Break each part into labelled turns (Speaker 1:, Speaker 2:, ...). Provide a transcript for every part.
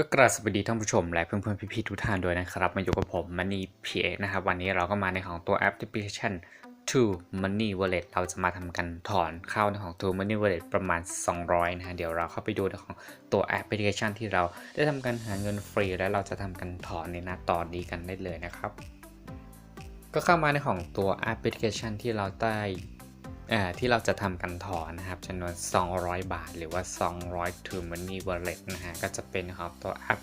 Speaker 1: ก็กราบสวัสดีท่านผู้ชมและเพื่อนๆพี่ๆทุกท่านด้วยนะครับ มาอยู่กับผมมันนี่พีเอนะครับ วันนี้เราก็มาในของตัวแอปพลิเคชัน To Money Wallet เราจะมาทำกันถอนเข้าในของ To Money Wallet ประมาณ 200 นะฮะเดี๋ยวเราเข้าไปดูในของตัวแอปพลิเคชันที่เราได้ทำการหาเงินฟรี และเราจะทำกันถอนในหน้าตอนนี้กันได้เลยนะครับ ก็เข้ามาในของตัวแอปพลิเคชันที่เราได้ ที่เราจะทำกันถอนนะครับจำนวน 200 บาท หรือว่า 200 to money wallet นะฮะ ก็จะเป็นของตัวแอป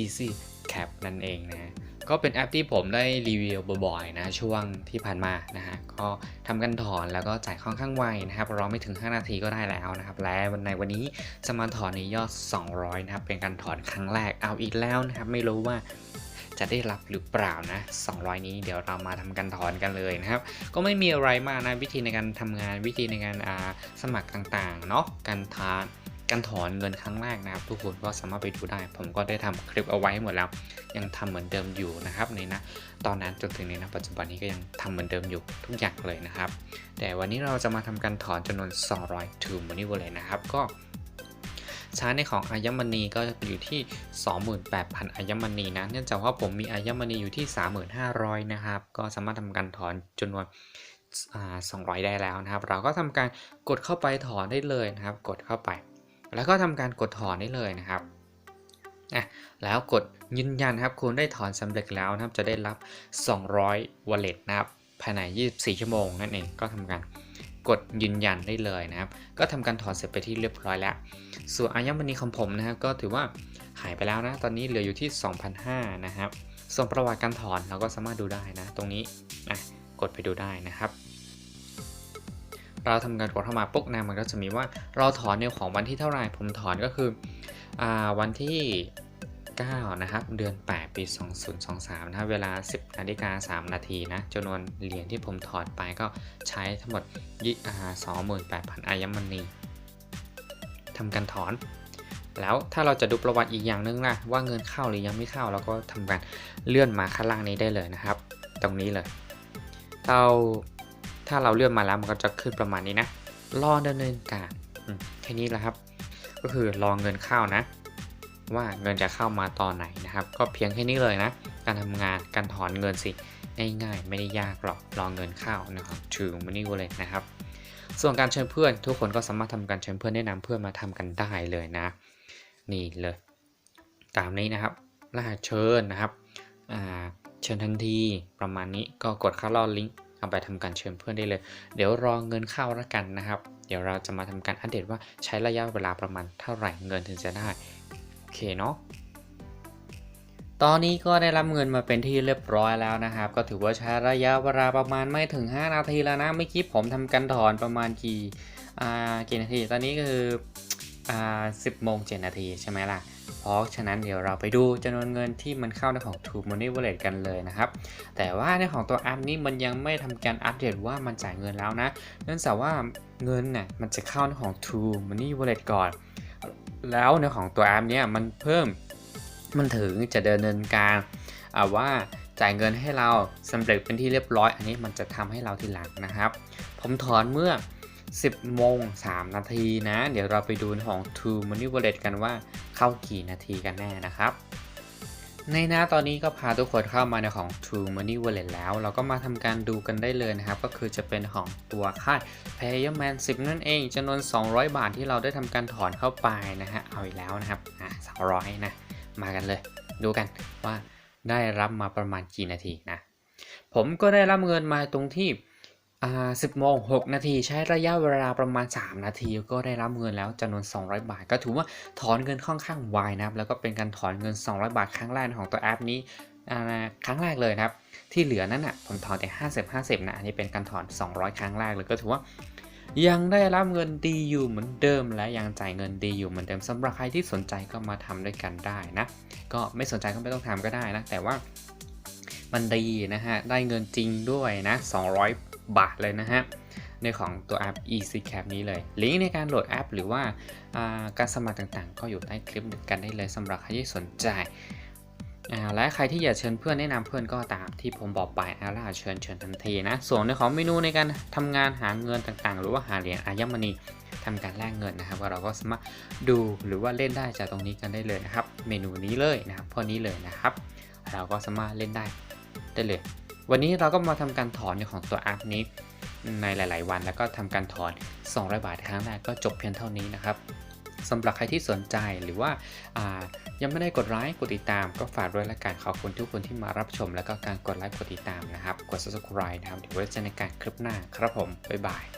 Speaker 1: easy cap นั่นเองนะ ก็เป็นแอปที่ผมได้รีวิวบ่อยๆนะช่วงที่ผ่านมานะฮะ ก็ทำกันถอนแล้วก็จ่ายค่อนข้างไวนะครับรอไม่ถึง 5 นาทีก็ได้แล้วนะครับ และในวันนี้จะมาถอนในยอด 200 นะครับ เป็นการถอนครั้งแรกเอาอีกแล้วนะครับ ไม่รู้ว่า จะได้รับหรือเปล่านะ 200 นี้เดี๋ยวเรามาทำการถอนกันเลยนะครับ ก็ไม่มีอะไรมากนะวิธีในการทำงานวิธีในการอ่าสมัครต่างๆเนาะการทานการถอนเงินครั้งแรกนะครับ ทุกคนก็สามารถไปดูได้ ผมก็ได้ทำคลิปเอาไว้หมดแล้ว ยังทำเหมือนเดิมอยู่นะครับในนะตอนนั้นจนถึงในนะปัจจุบันนี้ก็ยังทำเหมือนเดิมอยู่ทุกอย่างเลยนะครับ แต่วันนี้เราจะมาทำการถอนจำนวน 200 to money wallet นะครับก็ ชาร์จในของอายมณีก็อยู่ที่ 28,000อายมณีนะ เนื่องจากว่าผมมีอายมณีอยู่ที่ 3,500 นะครับ ก็สามารถทำการถอนจำนวนอ่า200 ได้แล้วนะครับ เราก็ทำการกดเข้าไปถอนได้เลยนะครับ กดเข้าไป แล้วก็ทำการกดถอนได้เลยนะครับอะแล้วกดยืนยันครับ คุณได้ถอนสำเร็จแล้วนะครับ จะได้รับ 200 wallet นะครับ ภายใน 24 ชั่วโมงนั่นเอง ก็ทำการ กดยืนยันได้เลยนะครับ ก็ทำการถอนเสร็จไปที่เรียบร้อยแล้ว ส่วนอายมณีของผมนะครับก็ถือว่าหายไปแล้วนะ ตอนนี้เหลืออยู่ที่2,500นะครับ ส่วนประวัติการถอนเราก็สามารถดูได้นะ ตรงนี้อะกดไปดูได้นะครับเราทำการกดเข้ามาปุ๊บนะมันก็จะมีว่าเราถอนในของวันที่เท่าไหร่ผมถอนก็คืออวันที่ 9 นะครับ เดือน8 ปี 2023 นะเวลา 10นาฬิกา3นาทีนะจำนวนเหรียญที่ผมถอนไปก็ใช้ทั้งหมดยี่อ่า28,000อายมณีทำการถอน แล้วถ้าเราจะดูประวัติอีกอย่างหนึงล่ะว่าเงินเข้าหรือยังไม่เข้าเราก็ทำการเลื่อนมาข้างล่างนี้ได้เลยนะครับ ตรงนี้เลยเราถ้าเราเลื่อนมาแล้วมันก็จะขึ้นประมาณนี้นะรอดำเนินการแค่นี้แหละครับ ก็คือรอเงินเข้านะ ว่าเงินจะเข้ามาตอนไหนนะครับ ก็เพียงแค่นี้เลยนะ การทำงานการถอนเงินสิง่ายๆ ไม่ได้ยากหรอกรอเงินเข้านะครับถือมันนี่เลยนะครับ ส่วนการเชิญเพื่อน ทุกคนก็สามารถทำการเชิญเพื่อนแนะนำเพื่อนมาทำกันได้เลยนะ นี่เลย ตามนี้นะครับรหัสเชิญนะครับเชิญทันทีประมาณนี้ก็กดเข้าล่อลิงก์เอาไปทำการเชิญเพื่อนได้เลย เดี๋ยวรอเงินเข้าแล้วกันนะครับ เดี๋ยวเราจะมาทำการอัปเดตว่าใช้ระยะเวลาประมาณเท่าไหร่เงินถึงจะได้ อเคเนาะตอนนี้ก็ได้รับเงินมาเป็นที่เรียบร้อยแล้วนะครับ ก็ถือว่าใช้ระยะเวลาประมาณไม่ถึง 5 นาทีแล้วนะเมื่อกี้ผมทำการถอนประมาณกี่อ่ากี่นาทีตอนนี้ก็คืออ่า10โมง7นาทีใช่ไหมล่ะ เพราะฉะนั้นเดี๋ยวเราไปดูจำนวนเงินที่มันเข้าในของ True Money Wallet กันเลยนะครับ แต่ว่าในของตัวแอปนี้มันยังไม่ทำการอัปเดตว่ามันจ่ายเงินแล้วนะ เนื่องจากว่าเงินน่ะมันจะเข้าในของ True Money Wallet ก่อน แล้วในของตัวแอปเนี่ยมันเพิ่มมันถึงจะเดินเนินการว่าจ่ายเงินให้เราสำเร็จเป็นที่เรียบร้อย อันนี้มันจะทำให้เราทีหลังนะครับ ผมถอนเมื่อ 10โมง3นาทีนะ เดี๋ยวเราไปดูของ True Money Wallet กันว่าเข้ากี่นาทีกันแน่นะครับ ในหน้าตอนนี้ก็พาทุกคนเข้ามาในของ True Money Wallet แล้ว เราก็มาทำการดูกันได้เลยนะครับ ก็คือจะเป็นของตัวค่าย Payerman 10 นั่นเองจำนวน 200 บาทที่เราได้ทำการถอนเข้าไปนะฮะ เอาอีกแล้วนะครับ อะ200 นะ มากันเลย ดูกันว่าได้รับมาประมาณกี่นาทีนะ ผมก็ได้รับเงินมาตรงที่ 10โมง6นาทีใช้ระยะเวลาประมาณ 3 นาทีก็ได้รับเงินแล้วจำนวน 200 บาท ก็ถือว่าถอนเงินค่อนข้างไวนะครับ แล้วก็เป็นการถอนเงิน 200 บาทครั้งแรกของตัวแอปนี้ครั้งแรกเลยนะครับ ที่เหลือนั้นอะผมถอนแต่ 50 50นะอันนี้เป็นการถอน 200 ครั้งแรกเลยก็ถือว่ายังได้รับเงินดีอยู่เหมือนเดิมและยังจ่ายเงินดีอยู่เหมือนเดิมสำหรับใครที่สนใจก็มาทำด้วยกันได้นะ ก็ไม่สนใจก็ไม่ต้องทำก็ได้นะ แต่ว่ามันดีนะฮะ ได้เงินจริงด้วยนะ 200 บาทเลยนะฮะในของตัวแอป Easy Cap นี้เลย ลิงก์ในการโหลดแอป หรือว่าการสมัครต่างๆ ก็อยู่ใต้คลิปกันได้เลยสำหรับใครที่สนใจและใครที่อยากเชิญเพื่อนแนะนำเพื่อนก็ตามที่ผมบอกไปอาล่าเชิญเชิญทันทีนะ ส่วนในของเมนูในการทำงานหาเงินต่างๆ หรือว่าหาเหรียญอายมณีทำการแลกเงินนะครับว่าเราก็สามารถดูหรือว่าเล่นได้จากตรงนี้กันได้เลยนะครับ เมนูนี้เลยนะครับพวกนี้เลยนะครับ เราก็สามารถเล่นได้ได้เลย วันนี้เราก็มาทำการถอนของตัวแอปนี้ในหลาย ๆ วันแล้วก็ทำการถอน 200 บาทครั้งแรกก็จบเพียงเท่านี้นะครับสำหรับใครที่สนใจหรือว่าายังไม่ได้กดไลค์กดติดตาม ก็ฝากด้วยละกันขอบคุณทุกคนที่มารับชม แล้วก็การกดไลค์กดติดตามนะครับ กด subscribe นะครับเดี๋ยวไว้เจอในการคลิปหน้าครับผมบ๊ายบาย